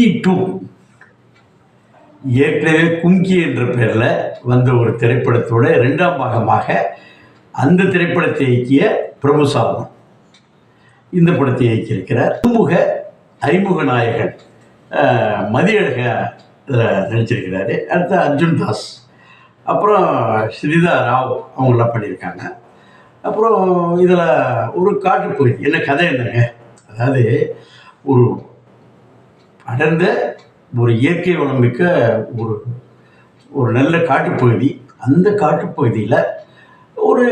கும்கி two. ஏற்கனவே கும்கி என்ற பெயரில் வந்த ஒரு திரைப்படத்தோட ரெண்டாம் பாகமாக அந்த திரைப்படத்தை இயக்கிய பிரபு சாமன் இந்த படத்தை இயக்கியிருக்கிறார். அறிமுக ஐமுக நாயகன் மதியழக இதில் நடிச்சிருக்கிறாரு. அடுத்து அர்ஜுன் தாஸ். அப்புறம் ஸ்ரீதா ராவ் அவங்களாம் பண்ணியிருக்காங்க. அப்புறம் இதில் ஒரு காட்டுப்பகுதி என்ன கதை என்னங்க? அதாவது ஒரு அடர்ந்த ஒரு இயற்கை வளமிக்க ஒரு ஒரு நல்ல காட்டுப்பகுதி. அந்த காட்டுப்பகுதியில் ஒரு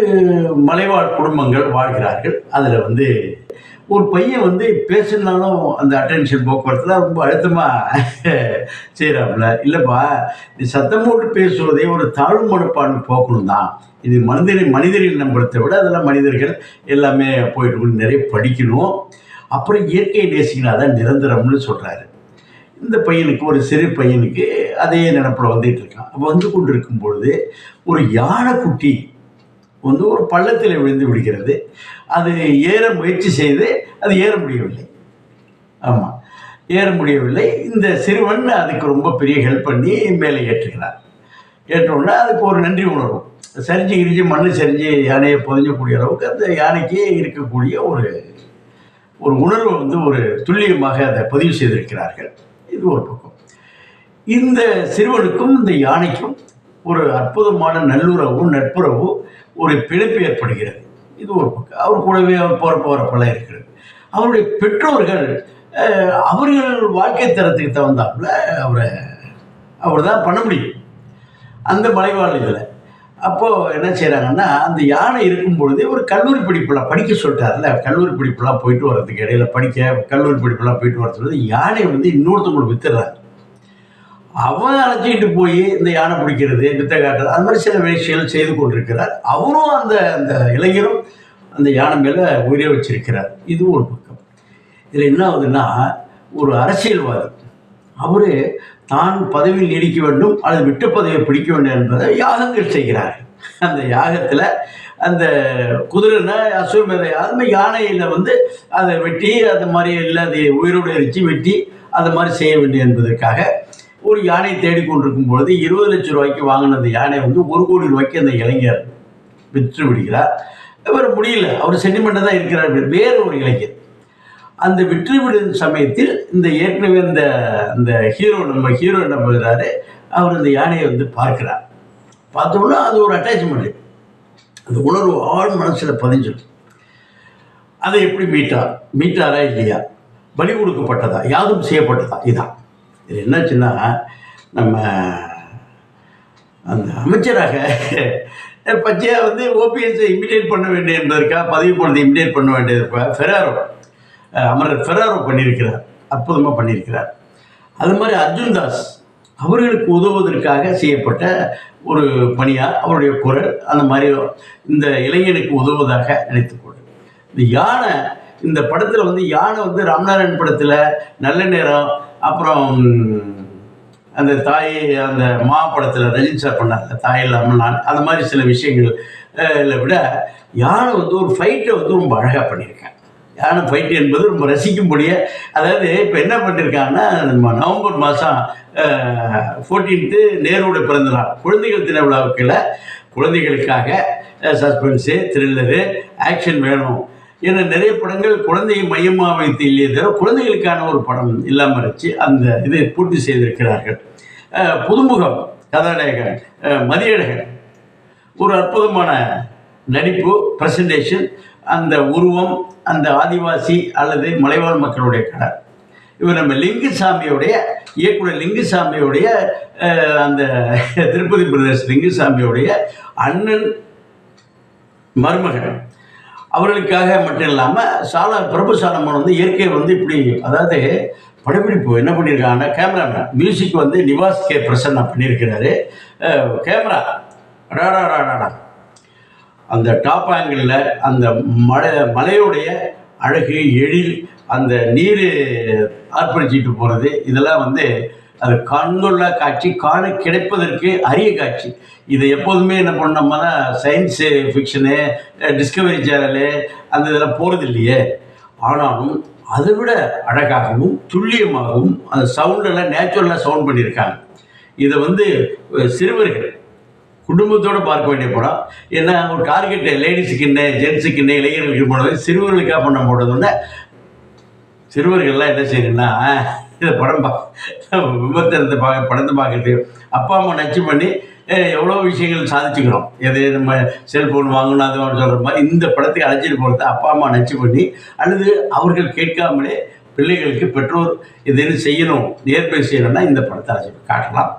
மலைவாழ் குடும்பங்கள் வாழ்கிறார்கள். அதில் வந்து ஒரு பையன் வந்து பேசினாலும் அந்த அட்டென்ஷன் போக்குவரத்தில் ரொம்ப அழுத்தமாக செய்கிறாப்புல இல்லைப்பா நீ சத்தம் போட்டு பேசுவதே ஒரு தாழ்வு மனப்பான்மை போக்கணும் தான் இது மனிதரை மனிதர்கள் நம்புறதை விட அதெல்லாம் மனிதர்கள் எல்லாமே போயிட்டு நிறைய படிக்கணும். அப்புறம் இயற்கையை நேசிக்கினா தான் நிரந்தரம்னு சொல்கிறாரு இந்த பையனுக்கு ஒரு சிறு பையனுக்கு அதே நினப்பில் வந்துட்டு இருக்கான். அப்போ வந்து கொண்டு இருக்கும் பொழுது ஒரு யானைக்குட்டி வந்து ஒரு பள்ளத்தில் விழுந்து விடுகிறது. அது ஏற முயற்சி செய்து அது ஏற முடியவில்லை. ஆமாம் ஏற முடியவில்லை. இந்த சிறுவன் அதுக்கு ரொம்ப பெரிய ஹெல்ப் பண்ணி மேலே ஏற்றுகிறார். ஏற்றவுடனே அதுக்கு ஒரு நன்றி உணர்வு. சரிஞ்சு கிரிஞ்சு மண்ணு சரிஞ்சு யானையை புதஞ்சக்கூடிய அளவுக்கு அந்த யானைக்கே இருக்கக்கூடிய ஒரு ஒரு உணர்வை வந்து ஒரு துல்லியமாக அதை பதிவு செய்திருக்கிறார்கள். இது ஒரு பக்கம். இந்த சிறுவனுக்கும் இந்த யானைக்கும் ஒரு அற்புதமான நல்லுறவு நட்புறவு ஒரு பிழைப்பு ஏற்படுகிறது. இது ஒரு பக்கம். அவர் கூடவே அவர் போகிற போகிறப்பெல்லாம் இருக்கிறது. அவருடைய பெற்றோர்கள் அவர்கள் வாழ்க்கை தரத்துக்கு தகுந்தாப்புல அவரை அவர் தான் பண்ண முடியும். அந்த மலைவாழ் இதில். அப்போது என்ன செய்கிறாங்கன்னா அந்த யானை இருக்கும் பொழுதே ஒரு கல்லூரி படிப்புலாம் படிக்க சொல்லிட்டார்ல. கல்லூரி படிப்புலாம் போயிட்டு வர்றதுக்கு இடையில படிக்க கல்லூரி படிப்புலாம் போயிட்டு வரதுக்கு யானை வந்து இன்னொருத்தவங்களுக்கு வித்துடுறாங்க அவன் அழைச்சிக்கிட்டு போய் இந்த யானை பிடிக்கிறது வித்தை காட்டுறது அது மாதிரி சில விஷயங்கள் செய்து கொண்டிருக்கிறார். அவரும் அந்த அந்த இளைஞரும் அந்த யானை மேலே உயிரை வச்சிருக்கிறார். இது ஒரு பக்கம். இதில் என்ன ஆகுதுன்னா ஒரு அரசியல்வாதி அவர் தான் பதவியில் நீடிக்க வேண்டும் அல்லது விட்ட பதவியை பிடிக்க வேண்டும் என்பதை யாகங்கள் செய்கிறார்கள் அந்த யாகத்தில் அந்த குதிரைனா அசுவமேத அது மாதிரி யானையில் வந்து அதை வெட்டி அந்த மாதிரி இல்லை அதை உயிரோடு எரிச்சு வெட்டி அது மாதிரி செய்ய வேண்டும் என்பதற்காக ஒரு யானை தேடிக்கொண்டிருக்கும் பொழுது இருபது லட்சம் ரூபாய்க்கு வாங்கின அந்த யானை வந்து ஒரு கோடி ரூபாய்க்கு அந்த இளைஞர் விற்று விடுகிறார் இவர் முடியல. அவர் சென்டிமெண்ட்டாக தான் இருக்கிறார். வேறு ஒரு இளைஞர். அந்த விற்று விடும் சமயத்தில் இந்த ஏற்கனவே இந்த அந்த ஹீரோ நம்ம ஹீரோ என்ன பண்ணுறாரு? அவர் அந்த யானையை வந்து பார்க்கிறார். பார்த்தோம்னா அது ஒரு அட்டாச்மெண்ட் அந்த உணர்வு ஆள் மனசில் பதிஞ்சிடும். அதை எப்படி மீட்டார்? மீட்டாரா இல்லையா? பலி கொடுக்கப்பட்டதா? யாதும் செய்யப்பட்டதா? இதான். இது என்னாச்சுன்னா நம்ம அந்த அமைச்சராக பச்சையாக வந்து ஓபிஎஸ்ஸை இமிடியேட் பண்ண வேண்டிய என்பதற்காக பதவி போனதை இமிடேட் பண்ண வேண்டியது ஃபெராரோ அமரர் ஃபெராரோ பண்ணியிருக்கிறார் அற்புதமாக பண்ணியிருக்கிறார். அது மாதிரி அர்ஜுன் தாஸ் அவர்களுக்கு உதவுவதற்காக செய்யப்பட்ட ஒரு பணியார் அவருடைய குரல் அந்த மாதிரி இந்த இளைஞனுக்கு உதவுவதாக நினைத்துக்கொண்டு இந்த யானை இந்த படத்தில் வந்து யானை வந்து ராமநாராயண் படத்தில் நல்ல நேரம் அப்புறம் அந்த தாய் அந்த மா படத்தில் ரஜினி சார் பண்ணாங்க தாய் இல்லாமல் நான் அந்த மாதிரி சில விஷயங்கள் விட யானை வந்து ஒரு ஃபைட்டை வந்து ரொம்ப அழகாக பண்ணியிருக்கேன் யானை ஃபைட் என்பது ரொம்ப ரசிக்கும்படிய அதாவது இப்போ என்ன பண்ணியிருக்காங்கன்னா நம்ம நவம்பர் மாதம் ஃபோர்டீன்த்து நேருடைய பிறந்த நாள் குழந்தைகள் தின விழாவுக்கில் குழந்தைகளுக்காக சஸ்பென்ஸு த்ரில்லரு ஆக்ஷன் வேணும். ஏன்னா நிறைய படங்கள் குழந்தையை மையமாக வைத்து இல்லையே தவிர குழந்தைகளுக்கான ஒரு படம் இல்லாமல் இருந்துச்சு. அந்த இதை பூர்த்தி செய்திருக்கிறார்கள். புதுமுகம் கதாநாயகன் மதியழகன். ஒரு அற்புதமான நடிப்பு ப்ரெசன்டேஷன் அந்த உருவம் அந்த ஆதிவாசி அல்லது மலைவாழ் மக்களுடைய கடை. இவர் நம்ம லிங்குசாமியோடைய இயக்குனர் லிங்குசாமியோடைய அந்த திருப்பதி பிரதேச லிங்குசாமியோடைய அண்ணன் மருமகன். அவர்களுக்காக மட்டும் இல்லாமல் சாலா பிரபு சாலமன் வந்து இயற்கையை வந்து இப்படி அதாவது படப்பிடிப்பு என்ன பண்ணியிருக்காங்கன்னா கேமராமேன் மியூசிக் வந்து நிவாஸ் கே பிரசன்னா பண்ணியிருக்கிறாரு. கேமரா. ராடா ராடாடா அந்த டாப் ஆங்கிளில் அந்த மலை மலையுடைய அழகு எழில் அந்த நீர் அர்ப்பணிச்சிட்டு போகிறது இதெல்லாம் வந்து அது கண்ணுள்ள காட்சி காண கிடைப்பதற்கு அரிய காட்சி. இதை எப்போதுமே என்ன பண்ணோம்னா சயின்ஸு ஃபிக்ஷனு டிஸ்கவரி சேனலு அந்த இதெல்லாம் போகிறது இல்லையே ஆனாலும் அதை விட அழகாகவும் துல்லியமாகவும் அந்த சவுண்டெல்லாம் நேச்சுரலாக சவுண்ட் பண்ணியிருக்காங்க. இதை வந்து சிறுவர்கள் குடும்பத்தோடு பார்க்க வேண்டிய படம். ஏன்னா ஒரு டார்கெட் லேடிஸுக்கு என்ன ஜென்ஸுக்கு என்ன இளைஞர்களுக்கு போனது சிறுவர்களுக்காக பண்ண போட்டதுன்னா சிறுவர்கள்லாம் என்ன செய்யணும்னா இந்த படம் பா விமர்சனத்தை பார்க்க படத்தை பார்க்கறது. அப்பா அம்மா நச்சு பண்ணி எவ்வளோ விஷயங்கள் சாதிச்சுக்கிறோம். எது நம்ம செல்ஃபோன் வாங்கணும் அது வாங்கணும் சொல்கிற மாதிரி இந்த படத்துக்கு அழைச்சிட்டு போகிறத அப்பா அம்மா நச்சு பண்ணி அல்லது அவர்கள் கேட்காமலே பிள்ளைகளுக்கு பெற்றோர் இது செய்யணும் நேர்மை செய்யணும்னா இந்த படத்தை அழைச்சிட்டு காட்டலாம்.